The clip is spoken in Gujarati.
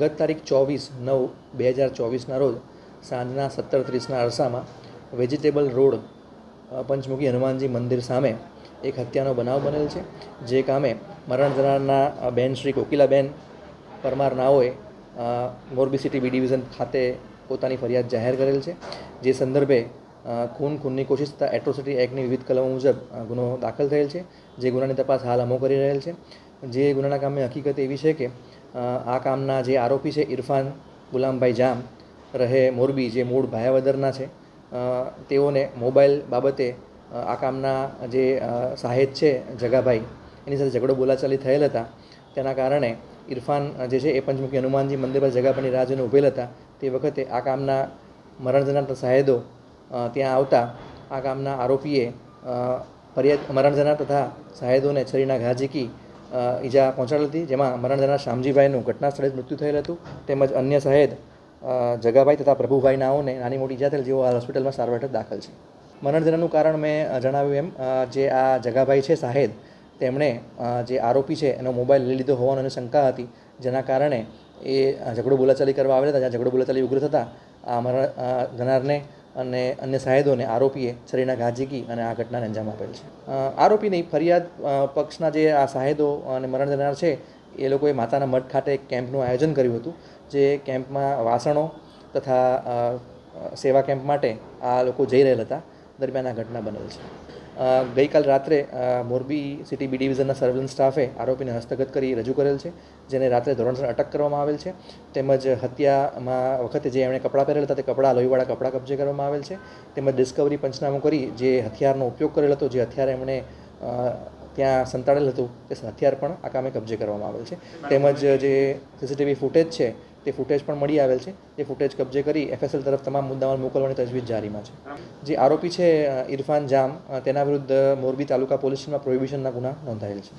ગત તારીખ ચોવીસ નવ બે હજાર ચોવીસના રોજ સાંજના સત્તર ત્રીસના અરસામાં વેજીટેબલ રોડ પંચમુખી હનુમાનજી મંદિર સામે એક હત્યાનો બનાવ બનેલ છે. જે કામે મરણ જનારના બેન શ્રી કોકિલાબેન પરમાર નાઓએ મોરબી સિટી બી ડિવિઝન ખાતે પોતાની ફરિયાદ જાહેર કરેલ છે. જે સંદર્ભે ખૂન ખૂનની કોશિશ તથા એટ્રોસિટી એક્ટની વિવિધ કલમો મુજબ ગુનો દાખલ થયેલ છે. જે ગુનાની તપાસ હાલ અમો કરી રહેલ છે. જે ગુનાના કામે હકીકત એવી છે કે આ કામના જે આરોપી છે ઇરફાન ગુલામભાઈ જામ રહે મોરબી, જે મૂળ ભાયાવદરના છે તેઓને મોબાઈલ બાબતે આ કામના જે સાહેબ છે જગાભાઈ, એની સાથે ઝઘડો બોલાચાલી થયેલ હતા. તેના કારણે ઇરફાન જે છે એ પંચમુખી હનુમાનજી મંદિર પર જગાભાઈની રાહ જોઈને ઊભેલ હતા. તે વખતે આ કામના મરણ જનાર સાહેદો ત્યાં આવતા આ કામના આરોપીએ ફરિયાદ, મરણ જનાર તથા સાહેદોને છરીના ઘા ઝીકી ઈજા પહોંચાડી હતી. જેમાં મરણ જનાર શામજીભાઈનું ઘટના સ્થળે જ મૃત્યુ થયેલ હતું. તેમજ અન્ય સહેદ જગાભાઈ તથા પ્રભુભાઈ નાઓને નાની મોટી ઈજા થયેલ જેઓ હાલ હોસ્પિટલમાં સારવાર હેઠળ દાખલ છે. મરણ જનારનું કારણ મેં જણાવ્યું એમ જે આ જગાભાઈ છે સાહેદ તેમણે જે આરોપી છે એનો મોબાઈલ લઈ લીધો હોવાની શંકા હતી. જેના કારણે એ ઝઘડો બોલાચાલી કરવા આવેલા હતા. જ્યાં ઝઘડો બોલાચાલી ઉગ્ર થતાં આ મરણ જનારને અને અન્ય સાહેદોને આરોપીએ છરીના ઘા ઝીકી અને આ ઘટનાને અંજામ આપેલ છે. આરોપીની ફરિયાદ પક્ષના જે આ સાહેદો અને મરણ જનાર છે, એ લોકોએ માતાના મઠ ખાતે એક કેમ્પનું આયોજન કર્યું હતું, જે કેમ્પમાં વાસણો તથા સેવા કેમ્પ માટે આ લોકો જઈ રહેલા હતા. દરમિયાન આ ઘટના બનેલ છે. ગઈકાલ રાત્રે મોરબી સિટી બી ડિવિઝનના સર્વેલન્સ સ્ટાફે આરોપીને હસ્તગત કરી રજૂ કરેલ છે, જેને રાત્રે ધોરણસર અટક કરવામાં આવેલ છે. તેમજ હત્યામાં વખતે જે એમણે કપડાં પહેરેલા હતા તે કપડાં લોહીવાળા કપડાં કબજે કરવામાં આવેલ છે. તેમજ ડિસ્કવરી પંચનામું કરી જે હથિયારનો ઉપયોગ કરેલ હતો, જે હથિયાર એમણે ત્યાં સંતાડેલ હતું, તે હથિયાર પણ આ કામે કબજે કરવામાં આવેલ છે. તેમજ જે સીસીટીવી ફૂટેજ છે તે ફૂટેજ પણ મળી આવેલ છે. તે ફૂટેજ કબજે કરી એફએસએલ તરફ તમામ મુદ્દાઓ મોકલવાની તજવીજ જારીમાં છે. જે આરોપી છે ઇરફાન જામ તેના વિરુદ્ધ મોરબી તાલુકા પોલીસ સ્ટેશનમાં પ્રોહિબિશનના ગુના નોંધાયેલ છે.